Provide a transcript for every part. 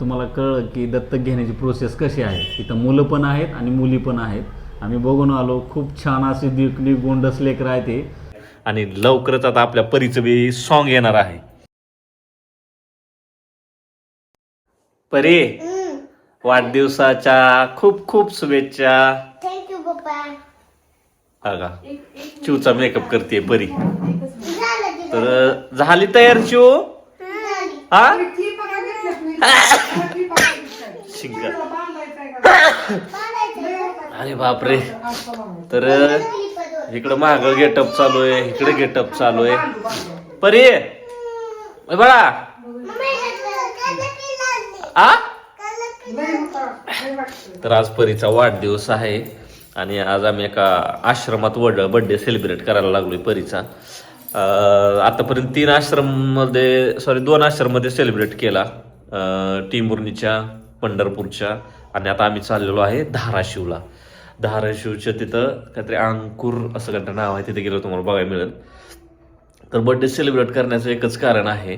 तुम्हाला कळलं की दत्तक घेण्याची प्रोसेस कशी आहे? इथं मुलं पण आहेत आणि मुली पण आहेत. आम्ही बघून आलो खूप छान अशी दिकली गोंडस लेकर आहे ते. आणि लवकरच आता आपल्या परीचं बी सॉन्ग येणार आहे. परी वाढदिवसाच्या खूप खूप शुभेच्छा. बघा चिवचा मेकअप करते परी. तर झाली तयार चिव? हा? शिंका अरे बापरे. तर इकडं माग गेटअप चालू आहे इकडे गेटअप चालू आहे. परी बाळा. आ? तर आज परीचा वाढदिवस आहे आणि आज आम्ही एका आश्रमात वड बर्थडे सेलिब्रेट करायला लागलोय परीचा. आतापर्यंत तीन आश्रममध्ये सॉरी दोन आश्रममध्ये सेलिब्रेट केला. टेंबुर्णीच्या पंढरपूरच्या आणि आता आम्ही चाललेलो आहे धाराशिवला. धाराशिवच्या तिथं काहीतरी अंकुर असं काहीतरी नाव आहे तिथे गेलो तुम्हाला बघायला मिळेल. तर बड्डे सेलिब्रेट करण्याचं एकच कारण आहे.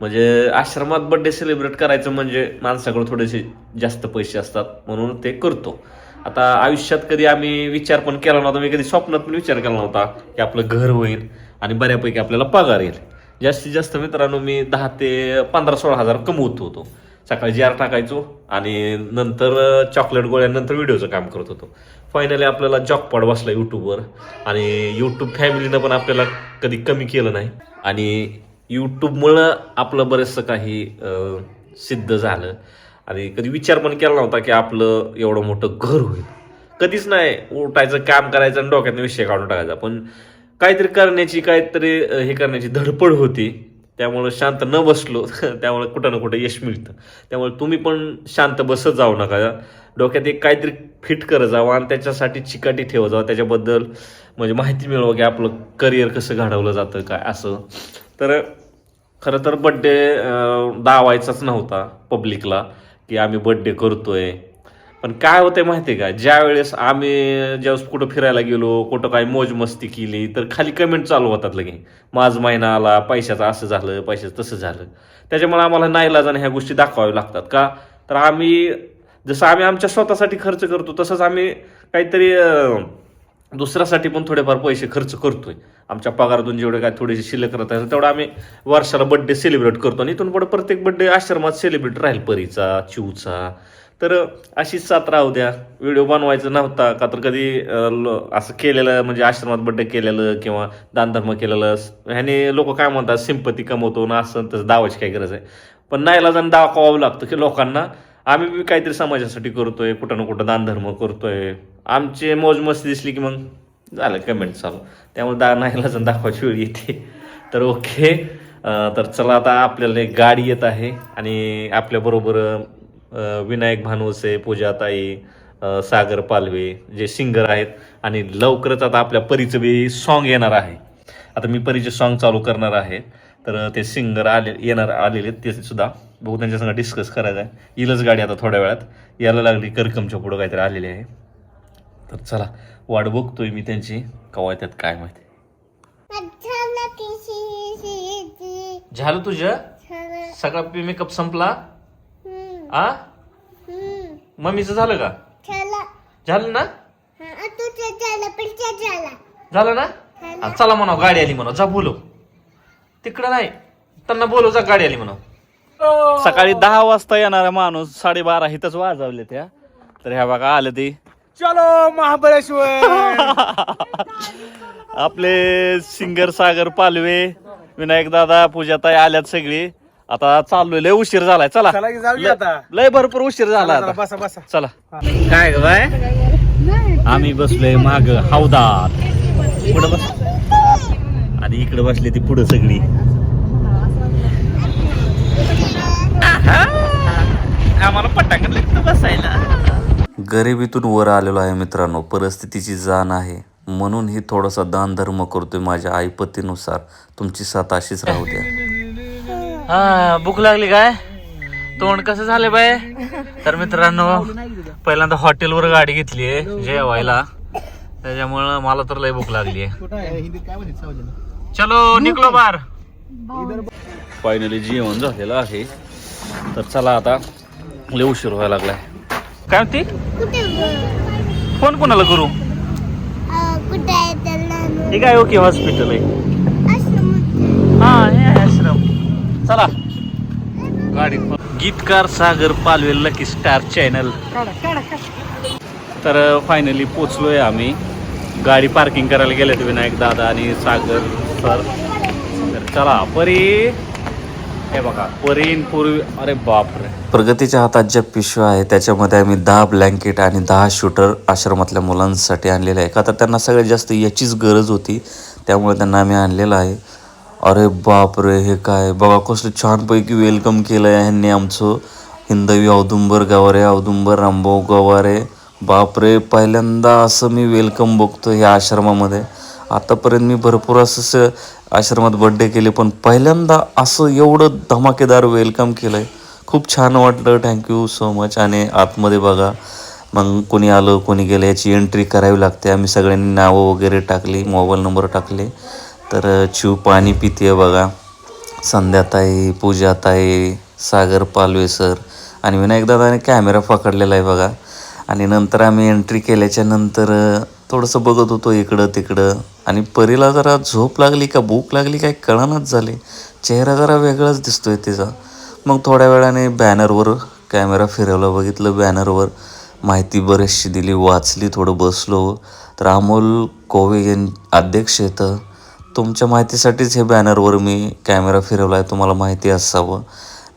म्हणजे आश्रमात बड्डे सेलिब्रेट करायचं म्हणजे माणसाकडे थोडेसे जास्त पैसे असतात म्हणून ते करतो. आता आयुष्यात कधी आम्ही विचार पण केला नव्हता मी कधी स्वप्नात पण विचार केला नव्हता की आपलं घर होईल आणि बऱ्यापैकी आपल्याला पगार येईल. जास्तीत जास्त मित्रांनो मी दहा ते पंधरा सोळा हजार कमवत होतो. सकाळी जार टाकायचो आणि नंतर चॉकलेट गोळ्यानंतर व्हिडिओचं काम करत होतो. फायनली आपल्याला जॉकपॉड बसला यूट्यूबवर आणि यूट्यूब फॅमिलीनं पण आपल्याला कधी कमी केलं नाही. आणि यूट्यूबमुळं आपलं बरेचसं काही सिद्ध झालं. आणि कधी विचार पण केला नव्हता की आपलं एवढं मोठं घर होईल. कधीच नाही उठायचं काम करायचं आणि डोक्यात विषय काढून टाकायचा. पण काहीतरी करण्याची काहीतरी हे करण्याची धडपड होती. त्यामुळं शांत न बसलो त्यामुळे कुठं ना कुठं यश मिळतं. त्यामुळे तुम्ही पण शांत बसत जाऊ नका. डोक्यात एक काहीतरी फिट करत जावं आणि त्याच्यासाठी चिकाटी ठेवत जावं. त्याच्याबद्दल म्हणजे माहिती मिळवा की आपलं करिअर कसं घडवलं जातं काय असं. तर खरं तर बड्डे दावायचाच नव्हता पब्लिकला की आम्ही बड्डे करतोय. पण काय होतंय माहिती आहे का? ज्या वेळेस आम्ही ज्यावेळेस कुठं फिरायला गेलो कुठं काय मौज मस्ती केली तर खाली कमेंट चालू होतात लगे माझ महिना आला पैशाचं असं झालं पैशाचं तसं झालं. त्याच्यामुळे आम्हाला नाईलाजाने ह्या गोष्टी दाखवाव्या लागतात का? तर आम्ही जसं आम्ही आमच्या स्वतःसाठी खर्च करतो तसंच आम्ही काहीतरी दुसऱ्यासाठी पण थोडेफार पैसे खर्च करतोय. आमच्या पगारातून जेवढे काय थोडेसे शिल्लक राहत आहे तेवढं आम्ही वर्षाला बड्डे सेलिब्रेट करतो. आणि इथून पुढे प्रत्येक बड्डे आश्रमात सेलिब्रेट राहील परीचा चिवचा तर अशीच सात राहू द्या. व्हिडिओ बनवायचा नव्हता का तर कधी असं केलेलं म्हणजे आश्रमात बड्डे केलेलं किंवा दानधर्म केलेलं ह्याने लोक काय म्हणतात सिंपती कमवतो ना असं तसं दावाची काय गरज आहे? पण नाहीला दावा खवावं लागतं की लोकांना आम्ही बी काहीतरी समाजासाठी करतोय कुठं ना कुठं दानधर्म करतोय. आमचे मौजमस्ती दिसली की मग झालं कमेंट चालू. त्यामुळे दा नाहीला जाऊन दाखवायची वेळ येते. तर ओके तर चला आता आपल्याला एक गाडी येत आहे आणि आपल्याबरोबर विनायक भानवसे पूजाताई सागर पालवे जे सिंगर आहेत आणि लवकरच आता आपल्या परीचं बी सॉन्ग येणार आहे. आता मी परीचे सॉन्ग चालू करणार आहे. तर ते सिंगर आले येणार आलेले आहेत, ते सुद्धा बघू त्यांच्या संग डिस्कस करायचं आहे. येईलच गाडी आता थोड्या वेळात. यायला लागली करकमच्या पुढं काहीतरी आलेले आहे. तर चला वाट बघतोय मी त्यांची. कवा त्यात काय माहिती. झालं तुझं. सगळा मेकअप संपला? आ. मम्मीचं झालं का? झालं. झालं ना? हा, तुझं झालं पण ते झालं. झालं ना. हा, चला म्हणा गाडी आली म्हणा जा बोलव. तिकडं नाही त्यांना बोलव जा गाडी आली म्हणा. सकाळी दहा वाजता येणारा माणूस साडेबारा हिथंच वाजवले त्या. तर ह्या बघा आलं ते. चलो महाबळेश्वर. आपले सिंगर सागर पालवे विनायक दादा पूजाताई आल्यात सगळी. आता चाललोय लय उशीर झालाय चला. चला की जाऊया आता. लय- भरपूर उशीर झाला चला, आता. बसा बसा. चला. काय ग बाय? आम्ही बसलोय माग हौदात. पुढे बस. आणि इकडे बसली ती पुढे सगळी. आहा. आम्हाला लागतं बसायला. गरिबीतून वर आलेलो आहे मित्रांनो परिस्थितीची जाण आहे. म्हणून ही थोडासा दान धर्म करतोय माझ्या आईपतीनुसार. तुमची साथ अशीच राहू द्या. हा भूक लागली काय? तोंड कसं झाले बाय? तर मित्रांनो पहिल्यांदा हॉटेलवर गाडी घेतली आहे जेवायला. त्याच्यामुळं मला तर लय भूक लागली आहे. चलो निकलो बार फायनली जेवण झालेलं आहे. तर चला आता लय उशीर व्हायला लागलाय. काय म्हणते? ग? फोन कोणाला करू? कुठे आहे? ओके हॉस्पिटल आहे. चला. गाडी गीतकार Sagar Palve Lucky Star channel तर फायनली पोचलोय आम्ही. गाडी पार्किंग करायला गेले होते विनायक दादा आणि सागर सर. तर चला परी. हे बघा परीन पूर्वी अरे बापरे. प्रगतीच्या हातात ज्या पिशव्या आहे त्याच्यामध्ये आम्ही दहा ब्लँकेट आणि दहा शूटर आश्रमातल्या मुलांसाठी आणलेले आहे का तर त्यांना सगळ्यात जास्त याचीच गरज होती त्यामुळे त्यांना आम्ही आणलेलं आहे. अरे बापरे हे काय? बघा कसलं छानपैकी वेलकम केलं आहे ह्यांनी आमचं. हिंदवी औदुंबर गवारे औदुंबर रामभाऊ गवारे. बापरे पहिल्यांदा असं मी वेलकम बघतो ह्या आश्रमामध्ये. आतापर्यंत मी भरपूर असं स- आश्रमात बड्डे केले पण पहिल्यांदा असं एवढं धमाकेदार वेलकम केलं आहे खूप छान वाटलं थँक्यू सो मच आणि आतमध्ये बघा मग कोणी आलं कोणी गेलं याची एंट्री करावी लागते. आम्ही सगळ्यांनी नावं वगैरे टाकली मोबाईल नंबर टाकले. तर चिव पाणी पिते बघा. संध्याताई पूजाताई सागर पालवे सर आणि विनायकदादाने कॅमेरा पकडलेला आहे बघा. आणि नंतर आम्ही एंट्री केल्याच्यानंतर थोडंसं बघत होतो इकडं तिकडं. आणि परीला जरा झोप लागली का भूक लागली काय कळनाच झाले. चेहरा जरा वेगळाच दिसतोय तिचा. मग थोड्या वेळाने बॅनरवर कॅमेरा फिरवला बघितलं बॅनरवर माहिती बरीचशी दिली वाचली थोडं बसलो. तर अमोल कोवे यां अध्यक्ष येतं तुमच्या माहितीसाठीच हे बॅनरवर मी कॅमेरा फिरवला आहे. तुम्हाला माहिती असावं.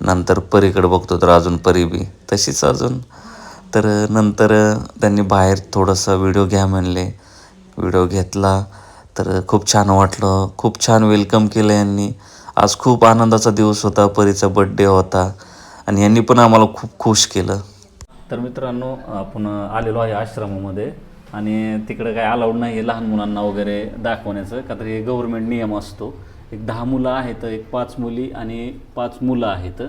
नंतर परीकडे बघतो तर अजून परी बी. तशीच अजून. तर नंतर त्यांनी बाहेर थोडासा व्हिडिओ घ्या म्हणले. व्हिडिओ घेतला. तर खूप छान वाटलं. खूप छान वेलकम केलं यांनी. आज खूप आनंदाचा दिवस होता. परीचा बड्डे होता. आणि यांनी पण आम्हाला खूप खुश केलं. तर मित्रांनो आपण आलेलो आहे आश्रमामध्ये. आणि तिकडे काय अलाउड नाही आहे लहान मुलांना वगैरे दाखवण्याचं. का तर हे गव्हर्मेंट नियम असतो. एक दहा मुलं आहेत एक पाच मुली आणि पाच मुलं आहेत.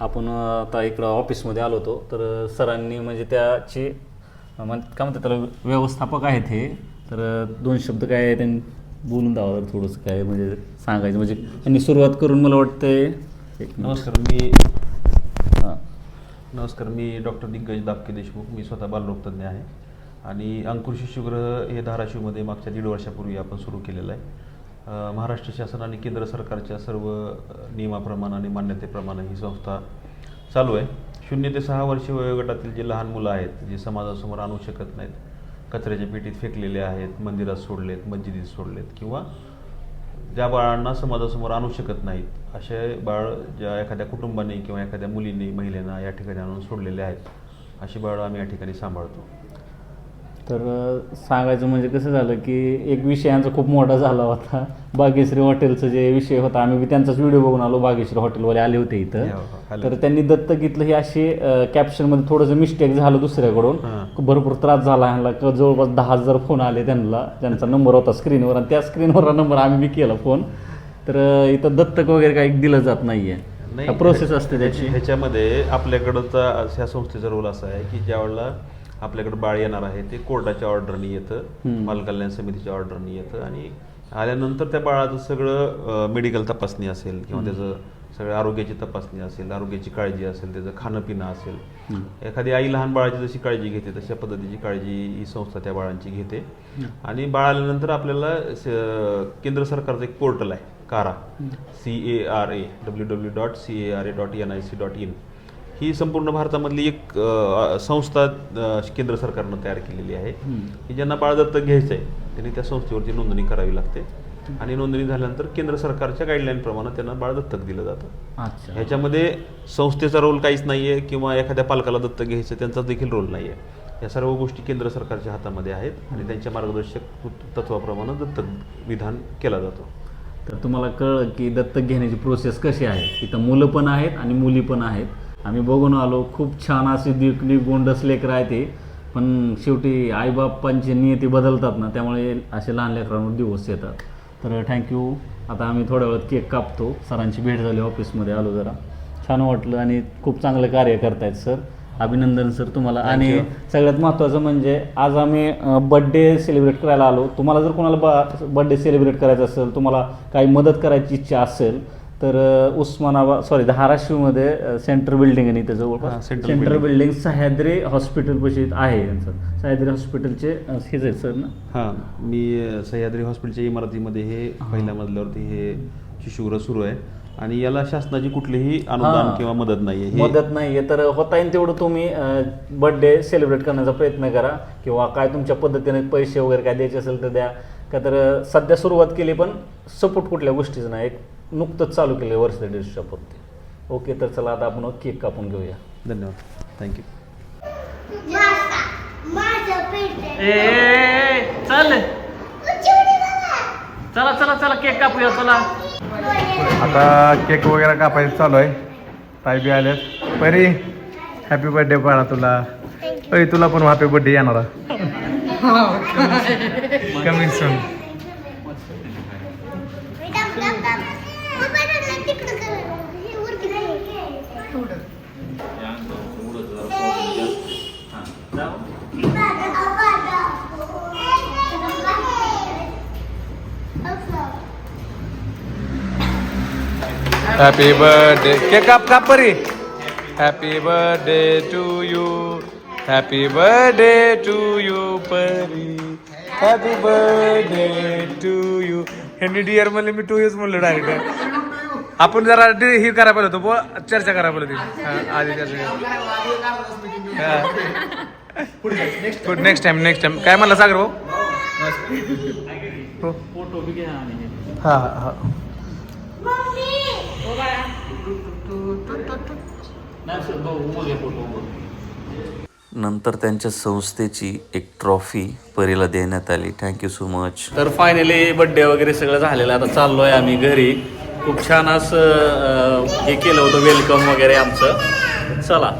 आपण आता इकडं ऑफिसमध्ये आलो होतो. तर सरांनी म्हणजे त्याची म्हण काय म्हणतात त्याला व्यवस्थापक आहेत हे. तर दोन शब्द काय त्यांनी बोलून द्यावं तर थोडंसं काय म्हणजे सांगायचं. म्हणजे त्यांनी सुरुवात करून मला वाटतंय एक. नमस्कार मी हां. नमस्कार मी डॉक्टर दिग्गज दापके देशमुख. मी स्वतः बालरोगतज्ञ आहे. आणि अंकुर शिशुगृह हे धाराशिवमध्ये मागच्या दीड वर्षापूर्वी आपण सुरू केलेलं आहे. महाराष्ट्र शासन आणि केंद्र सरकारच्या सर्व नियमाप्रमाणे आणि मान्यतेप्रमाणे ही संस्था चालू आहे. शून्य ते सहा वर्षे वयोगटातील जे लहान मुलं आहेत जे समाजासमोर आणू शकत नाहीत कचऱ्याच्या पेटीत फेकलेले आहेत मंदिरात सोडलेत मस्जिदीत सोडलेत किंवा ज्या बाळांना समाजासमोर आणू शकत नाहीत असे बाळ ज्या एखाद्या कुटुंबाने किंवा एखाद्या मुलीने महिलेनं या ठिकाणी आणून सोडलेले आहेत अशी बाळं आम्ही या ठिकाणी सांभाळतो. तर सांगायचं म्हणजे कसं झालं की एक विषय यांचा खूप मोठा झाला होता. बागेश्री हॉटेलचा जे विषय होता आम्ही त्यांचाच व्हिडिओ बघून आलो बागेश्री हॉटेलवाले आले होते इथं. हो, हो, तर त्यांनी दत्त घेतलं हे असे कॅप्शनमध्ये थोडंसं मिस्टेक झालं दुसऱ्याकडून. भरपूर त्रास झाला ह्यांना क- जवळपास दहा हजार फोन आले त्यांना. त्यांचा नंबर होता स्क्रीनवर आणि त्या स्क्रीनवर नंबर आम्ही बी केला फोन तर इथं दत्तक वगैरे काही दिलं जात नाहीये. प्रोसेस असते त्याची. ह्याच्यामध्ये आपल्याकडचा ह्या संस्थेचा रोल असा आहे की ज्यावेळेला आपल्याकडे बाळ येणार आहे ते कोर्टाच्या ऑर्डरनी येतं बालकल्याण समितीच्या ऑर्डरनी येतं आणि आल्यानंतर त्या बाळाचं सगळं मेडिकल तपासणी असेल किंवा त्याचं सगळं आरोग्याची तपासणी असेल आरोग्याची काळजी असेल त्याचं खाणं पिणं असेल एखादी आई लहान बाळाची जशी काळजी घेते तशा पद्धतीची काळजी ही संस्था त्या बाळांची घेते. आणि बाळ आल्यानंतर आपल्याला केंद्र सरकारचं एक पोर्टल आहे CARA. C A R A W W dot C A R A dot N I C dot in ही संपूर्ण भारतामधली एक संस्था केंद्र सरकारनं तयार केलेली आहे. की ज्यांना बाळ दत्तक घ्यायचं आहे त्यांनी त्या संस्थेवरती नोंदणी करावी लागते. आणि नोंदणी झाल्यानंतर केंद्र सरकारच्या गाईडलाईनप्रमाणे त्यांना बाळ दत्तक दिलं जातं. अच्छा. ह्याच्यामध्ये संस्थेचा रोल काहीच नाही आहे किंवा एखाद्या पालकाला दत्तक घ्यायचं त्यांचा देखील रोल नाही आहे या सर्व गोष्टी केंद्र सरकारच्या हातामध्ये आहेत आणि त्यांच्या मार्गदर्शक तत्वाप्रमाणे दत्तक विधान केला जातो. तर तुम्हाला कळलं की दत्तक घेण्याची प्रोसेस कशी आहे? इथं मुलं पण आहेत आणि मुली पण आहेत. आम्ही बघून आलो. खूप छान असे दिकणी गोंडस लेकरं आहे ते. पण शेवटी आईबापांची नियती बदलतात ना त्यामुळे असे लहान लेकरांवर दिवस येतात. तर थँक्यू आता आम्ही थोड्या वेळात केक कापतो. सरांची भेट झाली ऑफिसमध्ये. आलो जरा. छान वाटलं आणि खूप चांगलं कार्य करतायत सर. अभिनंदन सर तुम्हाला. आणि सगळ्यात महत्त्वाचं म्हणजे आज आम्ही बड्डे सेलिब्रेट करायला आलो. तुम्हाला जर कोणाला बर्थडे सेलिब्रेट करायचा असेल तुम्हाला काही मदत करायची इच्छा असेल तर उस्मानाबाद सॉरी धाराशिवमध्ये अ, सेंट्रल बिल्डिंग आहे इथं हा, जवळपास सेंट्रल बिल्डिंग. सह्याद्री हॉस्पिटल पशी आहे यांचं. सह्याद्री हॉस्पिटलचे हेच आहेत सर ना? हां मी सह्याद्री हॉस्पिटलच्या इमारतीमध्ये हे पहिल्या मजल्यावरती हे शिशुगृह सुरू आहे. आणि याला शासनाची कुठलीही अनुदान. किंवा मदत नाही आहे मदत नाहीये. तर होता येईल तेवढं तुम्ही बर्थडे सेलिब्रेट करण्याचा प्रयत्न करा. किंवा काय तुमच्या पद्धतीने पैसे वगैरे काय द्यायचे असेल तर द्या. का तर सध्या सुरुवात केली पण सपोर्ट कुठल्या गोष्टीचं नाही. एक नुकतंच चालू केलं वर्ष दीडशे पुरते ओके तर चला आता आपण केक कापून घेऊया. धन्यवाद. थँक्यू. चल. चला चला चला केक कापूया चला. आता केक वगैरे कापायचं चालू आहे. ताई बी आल्यात परी हॅपी बर्थडे बाळा तुला. अय तुला पण हॅपी बर्थडे येणार. कमी सून मी टाक- टाक- टाक. मग बरं ना, तिकडं कर. हे वरती कर. बाबा, बाबा. असं. हॅपी बर्थडे केक काप काप Pari happy birthday to you happy birthday to you Pari happy birthday to you हे डिअर म्हणले मी टू यूच म्हणलो डायरेक्ट आपण जरा डि- हे करा पाहिलं होतं बुवा, चर्चा करा पाहिलं होती हा, आधी नेक्स्ट टाइम नेक्स्ट टाइम काय म्हणला सागर भाऊ? हो. हा. हा उभं नंतर त्यांच्या संस्थेची एक ट्रॉफी परीला देण्यात आली. थँक्यू सो मच तर फायनली बड्डे वगैरे सगळं झालेलं. आता चाललो आहे आम्ही घरी. खूप छान असं हे केलं होतं वेलकम वगैरे आमचं. चला.